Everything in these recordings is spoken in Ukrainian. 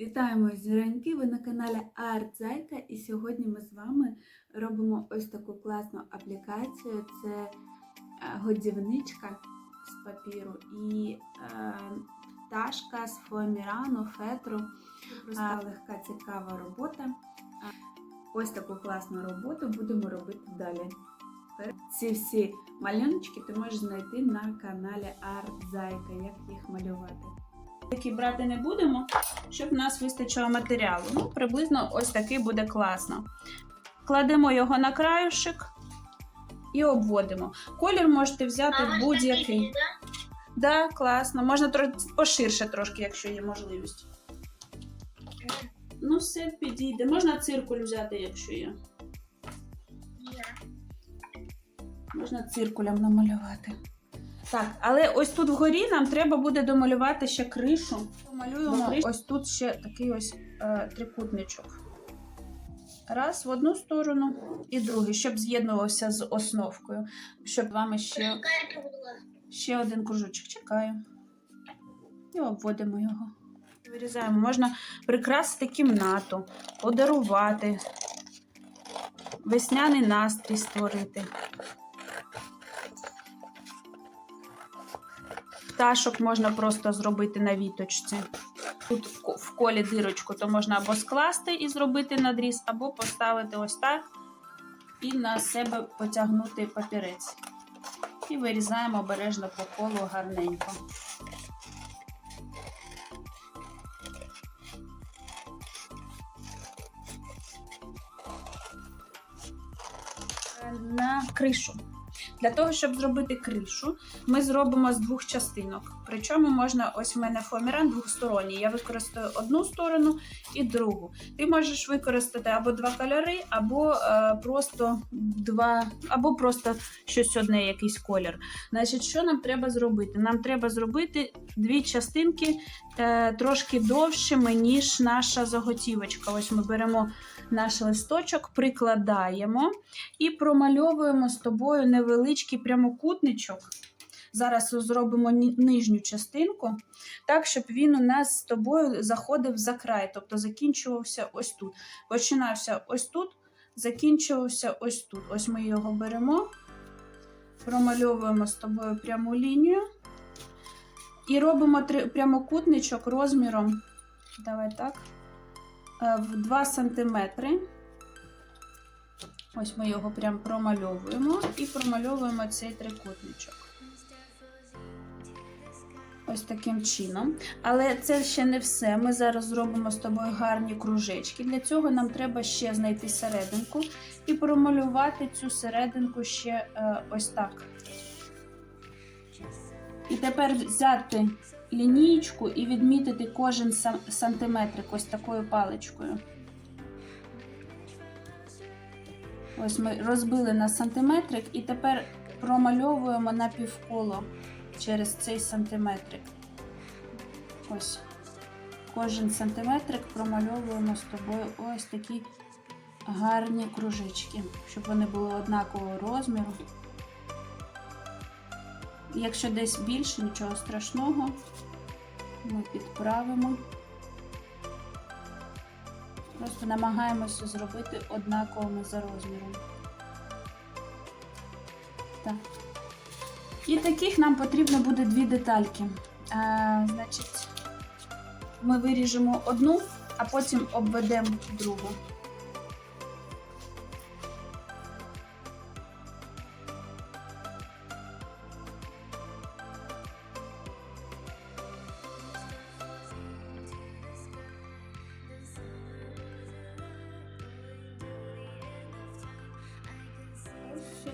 Вітаємо зіроньки! Ви на каналі Зайка, і сьогодні ми з вами робимо ось таку класну аплікацію. Це е, годівничка з папіру і е, пташка з фоамірану, фетру. Проста легка цікава робота. Ось таку класну роботу будемо робити далі. Ці всі малюночки ти можеш знайти на каналі Зайка, як їх малювати. Такі брати не будемо, щоб в нас вистачило матеріалу. Ну, приблизно ось такий буде класно. Кладемо його на краюшек і обводимо. Колір можете взяти будь-який. Так, Да, класно. Можна тро- поширше трошки, якщо є можливість. Ну, все підійде. Можна циркуль взяти, якщо є. Можна циркулем намалювати. Так, але ось тут вгорі нам треба буде домалювати ще кришу. Домалюємо ось тут ще такий ось е, трикутничок. Раз в одну сторону і другий, щоб з'єднувався з основкою. Щоб вам ще, ще один кружочок. Чекаю. І обводимо його. Вирізаємо. Можна прикрасити кімнату, подарувати, весняний настрій створити. Пташок можна просто зробити на віточці. Тут в колі дирочку, то можна або скласти і зробити надріз, або поставити ось так і на себе потягнути папірець. І вирізаємо обережно по колу гарненько. На кришу. Для того, щоб зробити кришу, ми зробимо з двох частинок. Причому можна, ось в мене фоаміран двосторонній. Я використаю одну сторону і другу. Ти можеш використати або два кольори, або е, просто два, або просто щось одне, якийсь колір. Значить, що нам треба зробити? Нам треба зробити дві частинки е, трошки довшими, ніж наша заготівочка. Ось ми беремо наш листочок, прикладаємо і промальовуємо з тобою невеличкий прямокутничок. Зараз зробимо нижню частинку, так, щоб він у нас з тобою заходив за край, тобто закінчувався ось тут. Починався ось тут, закінчувався ось тут. Ось ми його беремо, промальовуємо з тобою пряму лінію і робимо прямокутничок розміром. Давай так в 2 см. Ось ми його прям промальовуємо і промальовуємо цей трикутничок. Ось таким чином. Але це ще не все. Ми зараз зробимо з тобою гарні кружечки. Для цього нам треба ще знайти серединку і промалювати цю серединку ще е, ось так. І тепер взяти лінійку і відмітити кожен сантиметрик ось такою паличкою. Ось ми розбили на сантиметрик і тепер промальовуємо на півколо через цей сантиметрик. Ось. Кожен сантиметрик промальовуємо з тобою ось такі гарні кружечки, щоб вони були однакового розміру. Якщо десь більше, нічого страшного, ми підправимо. Просто намагаємося зробити однаковими за розміром. Так. І таких нам потрібно буде дві детальки. А, значить, ми виріжемо одну, а потім обведемо другу.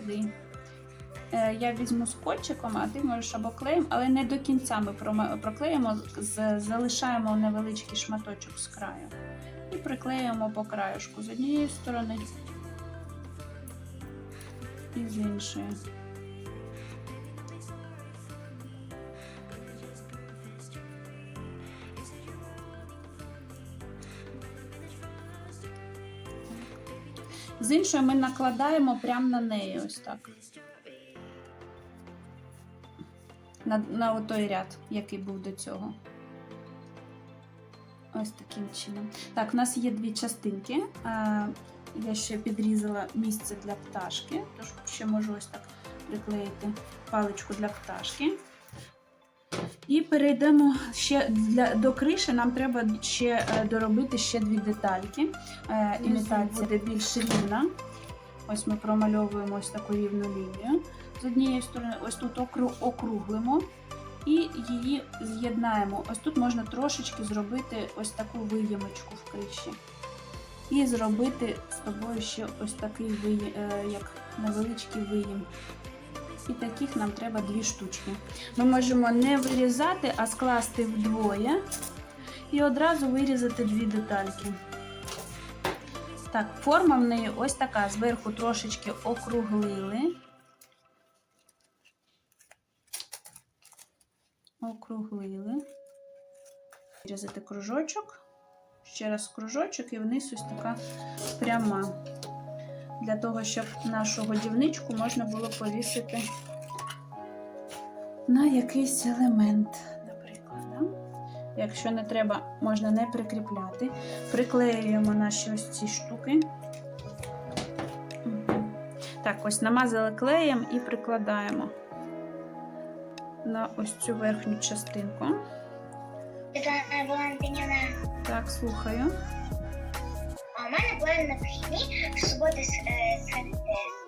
Сюди. Е, Я візьму скотчиком, а ти можеш або клеєм, але не до кінця ми проклеїмо, залишаємо невеличкий шматочок з краю. І приклеїмо по краюшку з однієї сторони і з іншої. З іншої ми накладаємо прямо на неї ось так. На, на той ряд, який був до цього. Ось таким чином. Так, у нас є дві частинки. Я ще підрізала місце для пташки, тож ще можу ось так приклеїти паличку для пташки. І перейдемо ще для, до криші. Нам треба ще е, доробити ще дві детальки. Е, імітація буде більш рівна. Ось ми промальовуємо ось таку рівну лінію. З однієї сторони, ось тут округлимо і її з'єднаємо. Ось тут можна трошечки зробити ось таку виємочку в криші. І зробити з тобою ще ось такий виєм, як невеличкий виєм. І таких нам треба дві штучки. Ми можемо не вирізати, а скласти вдвоє і одразу вирізати дві детальки. Так, форма в неї ось така. Зверху трошечки округлили. Округлили. Вирізати кружочок. Ще раз кружочок і вниз ось така пряма. Для того, щоб нашу годівничку можна було повісити на якийсь елемент, наприклад. Да? Якщо не треба, можна не прикріпляти. Приклеюємо наші ось ці штуки. Так, ось намазали клеєм і прикладаємо на ось цю верхню частинку. Так, слухаю. Мене вихідні в суботу е,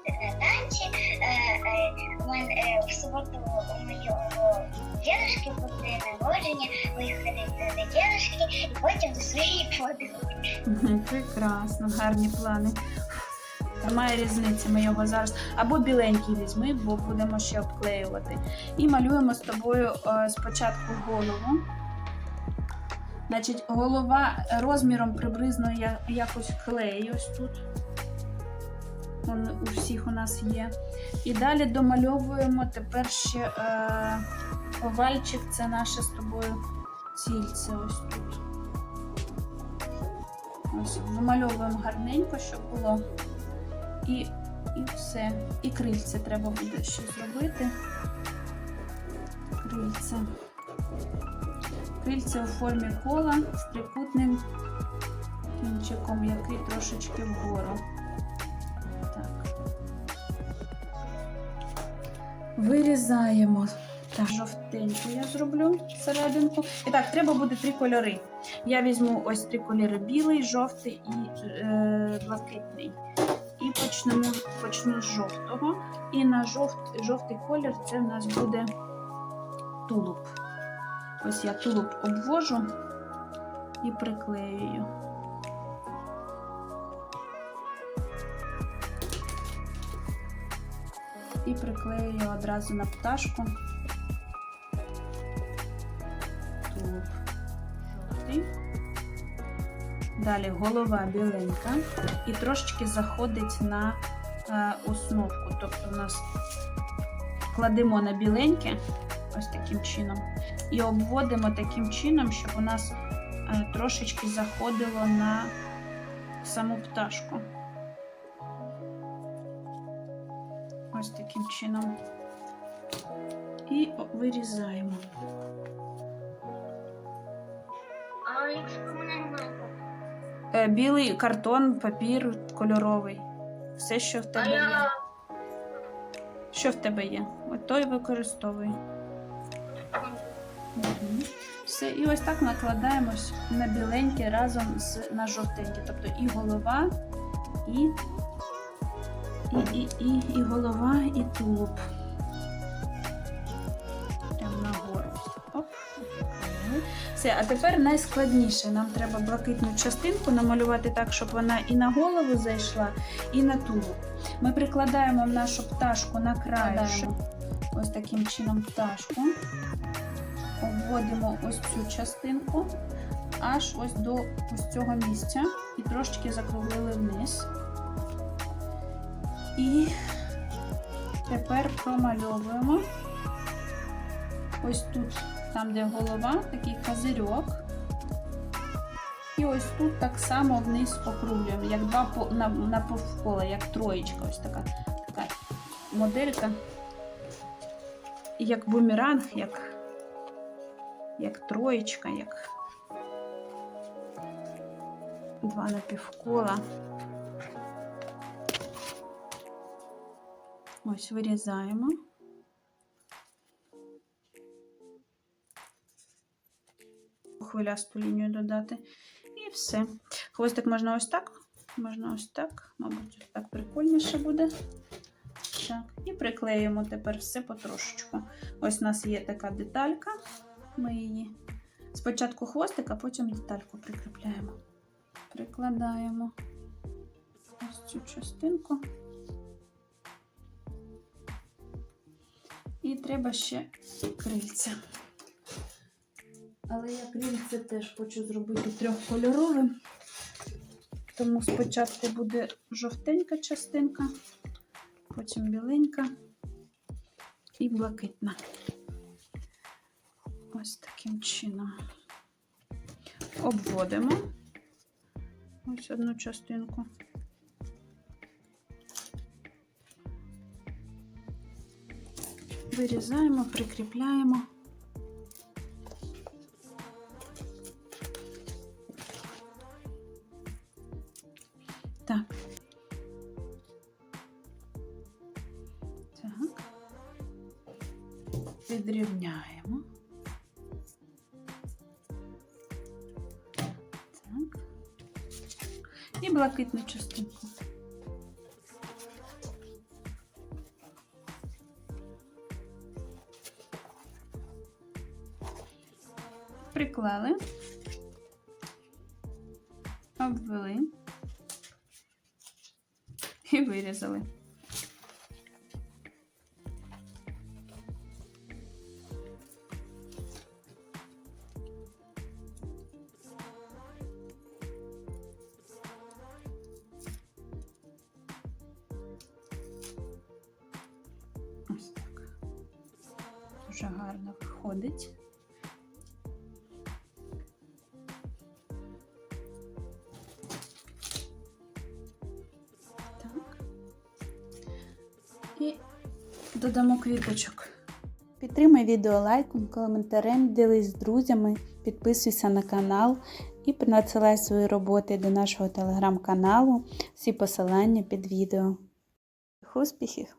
е, танці. Е, в суботу у моєго дідушки буде народження, виїхати до дідушки і потім до своєї подруги. Прекрасно, гарні плани. Немає різниці, ми його зараз або біленький візьми, бо будемо ще обклеювати. І малюємо з тобою спочатку голову. Значить, голова розміром приблизно я- якось клею ось тут. Он у всіх у нас є. І далі домальовуємо тепер ще е, овальчик, це наше з тобою цільце ось тут. Ось вимальовуємо гарненько, щоб було. І, і все. І крильце треба буде ще зробити. Крильце. Крильце у формі кола з трикутним кінчиком, який трошечки вгору. Так. Вирізаємо. Так, жовтеньку я зроблю серединку. І так, треба буде три кольори. Я візьму ось три кольори: білий, жовтий і е, блакитний. І почнемо, почну з жовтого. І на жовт, жовтий колір це в нас буде тулуб. Ось я тулуб обвожу і приклеюю. І приклеюю одразу на пташку. Тулуб жовтий. Далі голова біленька і трошечки заходить на е, основку. Тобто у нас кладемо на біленьке, ось таким чином, і обводимо таким чином, щоб у нас е, трошечки заходило на саму пташку. Ось таким чином. І вирізаємо. А якщо немає, Білий картон, папір кольоровий. Все, що в тебе є. Що в тебе є? От той використовуй. Все, і ось так накладаємось на біленьке разом з на жовтеньке. Тобто і голова, і, і, і, і, і голова, і тулуб. Прямо Все, а тепер найскладніше. Нам треба блакитну частинку намалювати так, щоб вона і на голову зайшла, і на тулуб. Ми прикладаємо нашу пташку на краєшок. Ось таким чином пташку. Обводимо ось цю частинку аж ось до ось цього місця і трошечки закруглили вниз. І тепер промальовуємо ось тут, там, де голова, такий козирьок. І ось тут так само вниз округлюємо, як два на, на повкола, як троєчка, ось така, така моделька. Як бумеранг, як, як троєчка, як два напівкола. Ось вирізаємо. Хвилясту лінію додати. І все. Хвостик можна ось так, можна ось так. Мабуть, ось так прикольніше буде. Так, і приклеїмо тепер все потрошечку. Ось у нас є така деталька. Ми її спочатку хвостик, а потім детальку прикріпляємо. Прикладаємо ось цю частинку. І треба ще крильця. Але я крильце теж хочу зробити трьохкольоровим. Тому спочатку буде жовтенька частинка, потім біленька і блакитна. Ось таким чином. Обводимо ось одну частинку. Вирізаємо, прикріпляємо. І блакитну частинку. Приклали, обвели і вирізали. Додамо квіточок. Підтримай відео лайком, коментарем, ділись з друзями, підписуйся на канал і надсилай свої роботи до нашого телеграм-каналу. Всі посилання під відео. Успіхів!